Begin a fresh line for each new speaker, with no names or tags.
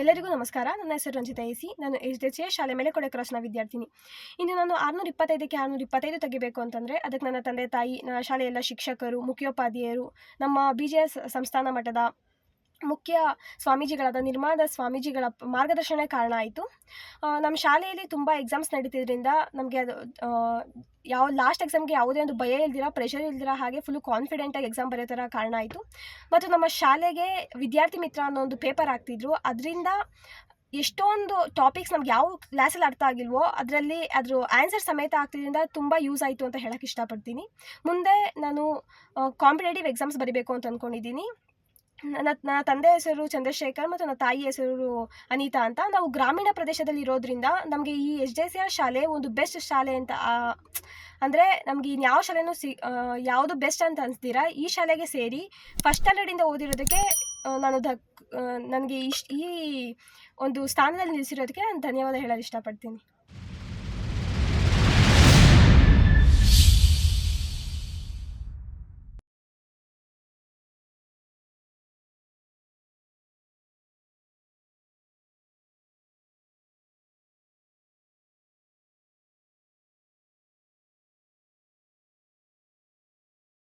ಎಲ್ಲರಿಗೂ ನಮಸ್ಕಾರ. ನನ್ನ ಹೆಸರು ರಂಜಿತಾ ಎಸಿ ನಾನು ಎಚ್ ಡಿ ಎ ಶಾಲೆ ಮೇಲೆ ಕೊಡೆ ಕ್ರಾಸ್ನ ವಿದ್ಯಾರ್ಥಿನಿ. ಇಂದು ನಾನು ಆರುನೂರ ಇಪ್ಪತ್ತೈದಕ್ಕೆ ಆರುನೂರ ಇಪ್ಪತ್ತೈದು ತೆಗಿಬೇಕು ಅಂತಂದರೆ, ಅದಕ್ಕೆ ನನ್ನ ತಂದೆ ತಾಯಿ ನನ್ನ ಶಾಲೆಯ ಎಲ್ಲ ಶಿಕ್ಷಕರು, ಮುಖ್ಯೋಪಾಧ್ಯಾಯರು, ನಮ್ಮ ಬಿ ಜೆ ಎಸ್ ಸಂಸ್ಥಾನ ಮಟ್ಟದ ಮುಖ್ಯ ಸ್ವಾಮೀಜಿಗಳಾದ ನಿರ್ಮಾದ ಸ್ವಾಮೀಜಿಗಳ ಮಾರ್ಗದರ್ಶನ ಕಾರಣ ಆಯಿತು. ನಮ್ಮ ಶಾಲೆಯಲ್ಲಿ ತುಂಬ ಎಕ್ಸಾಮ್ಸ್ ನಡೀತಿದ್ರಿಂದ ನಮಗೆ ಅದು ಯಾವ ಲಾಸ್ಟ್ ಎಕ್ಸಾಮ್ಗೆ ಯಾವುದೇ ಒಂದು ಭಯ ಇಲ್ದಿರ ಪ್ರೆಷರ್ ಇಲ್ದಿರ ಹಾಗೆ ಫುಲ್ ಕಾನ್ಫಿಡೆಂಟಾಗಿ ಎಕ್ಸಾಮ್ ಬರೆಯೋ ಥರ ಕಾರಣ ಆಯಿತು. ಮತ್ತು ನಮ್ಮ ಶಾಲೆಗೆ ವಿದ್ಯಾರ್ಥಿ ಮಿತ್ರ ಅನ್ನೋ ಒಂದು ಪೇಪರ್ ಆಗ್ತಿದ್ರು ಅದರಿಂದ ಎಷ್ಟೊಂದು ಟಾಪಿಕ್ಸ್ ನಮ್ಗೆ ಯಾವ ಕ್ಲಾಸಲ್ಲಿ ಅರ್ಥ ಆಗಿಲ್ವೋ ಅದರಲ್ಲಿ ಅದ್ರ ಆನ್ಸರ್ ಸಮೇತ ಆಗ್ತಿದ್ದರಿಂದ ತುಂಬ ಯೂಸ್ ಆಯಿತು ಅಂತ ಹೇಳೋಕ್ಕೆ ಇಷ್ಟಪಡ್ತೀನಿ. ಮುಂದೆ ನಾನು ಕಾಂಪಿಟೇಟಿವ್ ಎಕ್ಸಾಮ್ಸ್ ಬರೀಬೇಕು ಅಂತ ಅಂದ್ಕೊಂಡಿದ್ದೀನಿ ನನ್ನ ತಂದೆ ಹೆಸರು ಚಂದ್ರಶೇಖರ್ ಮತ್ತು ನನ್ನ ತಾಯಿ ಹೆಸರು ಅನಿತಾ ಅಂತ. ನಾವು ಗ್ರಾಮೀಣ ಪ್ರದೇಶದಲ್ಲಿ ಇರೋದ್ರಿಂದ ನಮಗೆ ಈ ಎಚ್ ಡಿ ಆರ್ ಶಾಲೆ ಒಂದು ಬೆಸ್ಟ್ ಶಾಲೆ ಅಂತ ಅಂದರೆ ನಮಗೆ ಇನ್ಯಾವ ಶಾಲೆನೂ ಸಿ ಯಾವುದು ಬೆಸ್ಟ್ ಅಂತ ಅನಿಸ್ತೀರಾ ಈ ಶಾಲೆಗೆ ಸೇರಿ ಫಸ್ಟ್ ಸ್ಟ್ಯಾಂಡರ್ಡಿಂದ ಓದಿರೋದಕ್ಕೆ ನಾನು ದ ನನಗೆ ಇಶ್ ಈ ಒಂದು ಸ್ಥಾನದಲ್ಲಿ ನಿಲ್ಲಿಸಿರೋದಕ್ಕೆ ನಾನು ಧನ್ಯವಾದ ಹೇಳಲು ಇಷ್ಟಪಡ್ತೀನಿ.